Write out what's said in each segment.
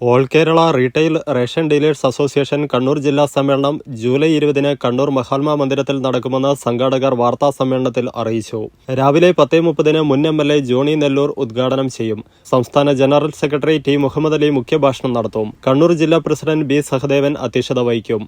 All Kerala retail ration dealers association Kannur ജില്ലാ സമ്മേളനം July ഇരുപതിന് കണ്ണൂർ മഹാത്മാ മന്ദിരത്തിൽ നടക്കുമെന്ന് സംഘാടകർ വാർത്താ സമ്മേളനത്തിൽ അറിയിച്ചു. രാവിലെ പത്തേ മുപ്പതിന് മുൻ M L A Johnny Nellore ഉദ്ഘാടനം ചെയ്യും. സംസ്ഥാന general secretary T Muhammad Ali മുഖ്യഭാഷണം നടത്തും. കണ്ണൂർ ജില്ലാ പ്രസിഡന്റ് ബി സഹദേവൻ അധ്യക്ഷത വഹിക്കും.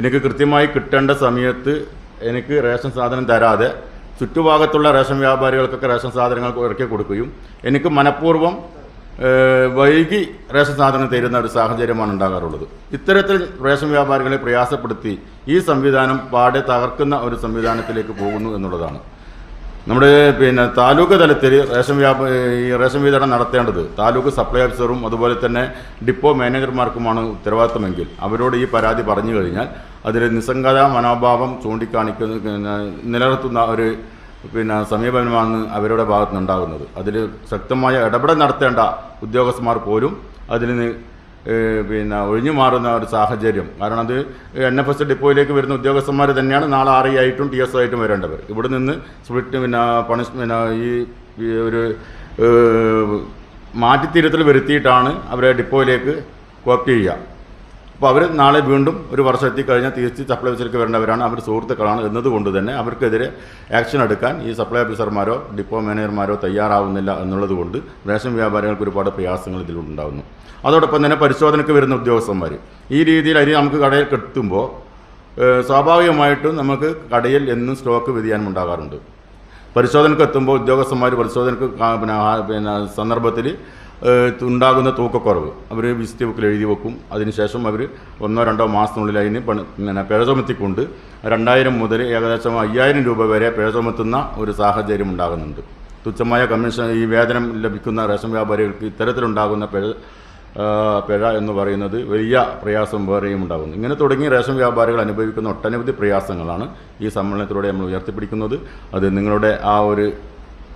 എനിക്ക് കൃത്യമായി കിട്ടേണ്ട സമയത്ത് എനിക്ക് റേഷൻ സാധനം തരാതെ ചുറ്റുഭാഗത്തുള്ള റേഷൻ വ്യാപാരികൾക്കൊക്കെ റേഷൻ സാധനങ്ങൾ ഇറക്കി കൊടുക്കുകയും എനിക്ക് മനഃപൂർവം വൈകി റേഷൻ സാധനം തരുന്ന ഒരു സാഹചര്യമാണ് ഉണ്ടാകാറുള്ളത്. ഇത്തരത്തിൽ റേഷൻ വ്യാപാരികളെ പ്രയാസപ്പെടുത്തി ഈ സംവിധാനം പാടെ തകർക്കുന്ന ഒരു സംവിധാനത്തിലേക്ക് പോകുന്നു എന്നുള്ളതാണ്. നമ്മുടെ പിന്നെ താലൂക്ക് തലത്തിൽ റേഷൻ വ്യാപ ഈ റേഷൻ വിതരണം നടത്തേണ്ടത് താലൂക്ക് സപ്ലൈ ഓഫീസറും അതുപോലെ തന്നെ ഡിപ്പോ മാനേജർമാർക്കുമാണ് ഉത്തരവാദിത്തമെങ്കിൽ അവരോട് ഈ പരാതി പറഞ്ഞു കഴിഞ്ഞാൽ അതിൽ നിസ്സംഗത മനോഭാവം ചൂണ്ടിക്കാണിക്കുന്ന നിലനിർത്തുന്ന ഒരു പിന്നെ സമീപനമാണ് അവരുടെ ഭാഗത്ത് നിന്നുണ്ടാകുന്നത് അതിൽ ശക്തമായ ഇടപെടൽ നടത്തേണ്ട ഉദ്യോഗസ്ഥന്മാർ പോലും അതിൽ നിന്ന് പിന്നെ ഒഴിഞ്ഞു മാറുന്ന ഒരു സാഹചര്യം. കാരണം അത് എൻ എഫ് എസ് ഡിപ്പോയിലേക്ക് വരുന്ന ഉദ്യോഗസ്ഥന്മാർ തന്നെയാണ് നാളെ ആർ ആയിട്ടും ടി എസ് ആയിട്ടും വരേണ്ടവർ ഇവിടെ നിന്ന് സ്പ്ലിറ്റ് പിന്നെ പണിഷ് പിന്നെ ഈ ഒരു മാറ്റിത്തിരുത്തൽ വരുത്തിയിട്ടാണ് അവരെ ഡിപ്പോയിലേക്ക് കോപ്പി ചെയ്യുക. അപ്പോൾ അവർ നാളെ വീണ്ടും ഒരു വർഷം എത്തിക്കഴിഞ്ഞാൽ തിരിച്ച് സപ്ലൈ ഓഫീസർക്ക് വരേണ്ടവരാണ് അവർ സുഹൃത്തുക്കളാണ് എന്നതുകൊണ്ട് തന്നെ അവർക്കെതിരെ ആക്ഷൻ എടുക്കാൻ ഈ സപ്ലൈ ഓഫീസർമാരോ ഡിപ്പോ മാനേജർമാരോ തയ്യാറാവുന്നില്ല എന്നുള്ളത് കൊണ്ട് റേഷൻ വ്യാപാരികൾക്ക് ഒരുപാട് പ്രയാസങ്ങൾ ഇതിലുണ്ടാകുന്നു അതോടൊപ്പം തന്നെ പരിശോധനയ്ക്ക് വരുന്ന ഉദ്യോഗസ്ഥന്മാർ ഈ രീതിയിൽ അരി നമുക്ക് കടയിൽ കെട്ടുമ്പോൾ സ്വാഭാവികമായിട്ടും നമുക്ക് കടയിൽ എന്നും സ്റ്റോക്ക് വ്യതിയാനം ഉണ്ടാകാറുണ്ട്. പരിശോധനയ്ക്ക് എത്തുമ്പോൾ ഉദ്യോഗസ്ഥന്മാർ പരിശോധനയ്ക്ക് പിന്നെ പിന്നെ സന്ദർഭത്തിൽ ഉണ്ടാകുന്ന തൂക്കക്കുറവ്. അവർ വിസിറ്റ് ബുക്കിൽ എഴുതി വെക്കും. അതിനുശേഷം അവർ ഒന്നോ രണ്ടോ മാസത്തിനുള്ളിൽ അതിന് പണി പിന്നെ പിഴ ചുമത്തിക്കൊണ്ട് രണ്ടായിരം മുതൽ ഏകദേശം അയ്യായിരം രൂപ വരെ പിഴ ചുമത്തുന്ന ഒരു സാഹചര്യം ഉണ്ടാകുന്നുണ്ട്. തുച്ഛമായ കമ്മീഷൻ ഈ വേതനം ലഭിക്കുന്ന റേഷൻ വ്യാപാരികൾക്ക് ഇത്തരത്തിലുണ്ടാകുന്ന പിഴ പിഴ എന്ന് പറയുന്നത് വലിയ പ്രയാസം വേറെയും ഉണ്ടാകുന്നു. ഇങ്ങനെ തുടങ്ങി റേഷൻ വ്യാപാരികൾ അനുഭവിക്കുന്ന ഒട്ടനവധി പ്രയാസങ്ങളാണ് ഈ സമ്മേളനത്തിലൂടെ നമ്മൾ ഉയർത്തിപ്പിടിക്കുന്നത്. അത് നിങ്ങളുടെ ആ ഒരു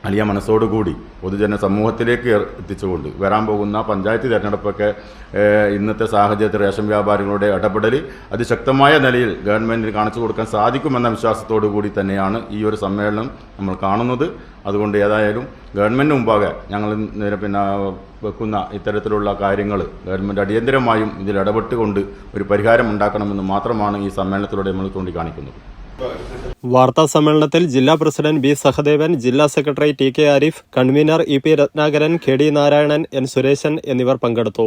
വലിയ മനസ്സോടുകൂടി പൊതുജന സമൂഹത്തിലേക്ക് എത്തിച്ചുകൊണ്ട് വരാൻ പോകുന്ന പഞ്ചായത്ത് തിരഞ്ഞെടുപ്പൊക്കെ ഇന്നത്തെ സാഹചര്യത്തിൽ റേഷൻ വ്യാപാരികളുടെ ഇടപെടൽ അതിശക്തമായ നിലയിൽ ഗവൺമെന്റിന് കാണിച്ചു കൊടുക്കാൻ സാധിക്കുമെന്ന വിശ്വാസത്തോടു കൂടി തന്നെയാണ് ഈ ഒരു സമ്മേളനം നമ്മൾ കാണുന്നത്. അതുകൊണ്ട് ഏതായാലും ഗവൺമെന്റ് മുമ്പാകെ ഞങ്ങൾ പിന്നെ വെക്കുന്ന ഇത്തരത്തിലുള്ള കാര്യങ്ങൾ ഗവൺമെന്റ് അടിയന്തരമായും ഇതിൽ ഇടപെട്ടുകൊണ്ട് ഒരു പരിഹാരം ഉണ്ടാക്കണമെന്ന് മാത്രമാണ് ഈ സമ്മേളനത്തിലൂടെ നമ്മൾ ചൂണ്ടിക്കാണിക്കുന്നത്. വാർത്താ സമ്മേളനത്തിൽ ജില്ലാ പ്രസിഡന്റ് ബി സഹദേവൻ ജില്ലാ secretary T K Arif convener E P Ratnakaran K D Narayanan N Suresan എന്നിവർ പങ്കെടുത്തു.